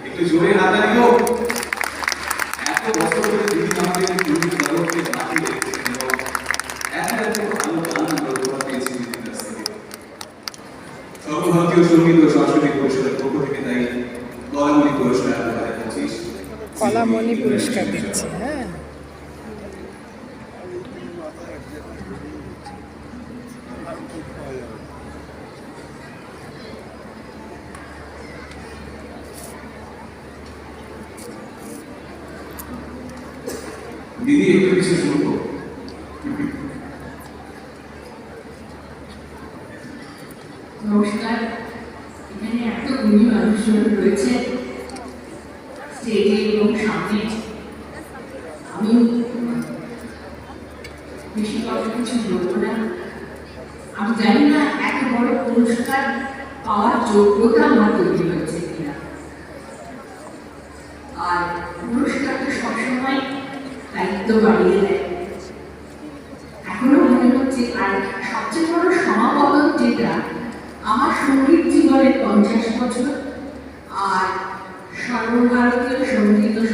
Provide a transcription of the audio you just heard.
একটু জোরে হাতালি হোক এত বছর ধরে দিদি আমাদের সংগীত জগৎকে কলামণি পুরস্কার দু হাজার পঁচিশ কলামণি পুরস্কার দিচ্ছে হ্যাঁ। দিদি, একটু কিছু শুনব নমস্কার। এখানে এত গুণী মানুষজন রয়েছে স্টেজে এবং সামনে। আমি বেশি কথা কিছু বলব না। আমি জানি না এত বড় পুরস্কার পাওয়ার যোগ্যতা আমার তৈরি হয়েছে কিনা। আর পুরস্কার তো সবসময় দায়িত্ব বাড়িয়ে দেয়। এখনও মনে হচ্ছে, আর সবচেয়ে বড় সমাবর্তন যেটা, আমার সংগীত জীবনের পঞ্চাশ বছর, আর সর্বভারতীয় সংগীত ও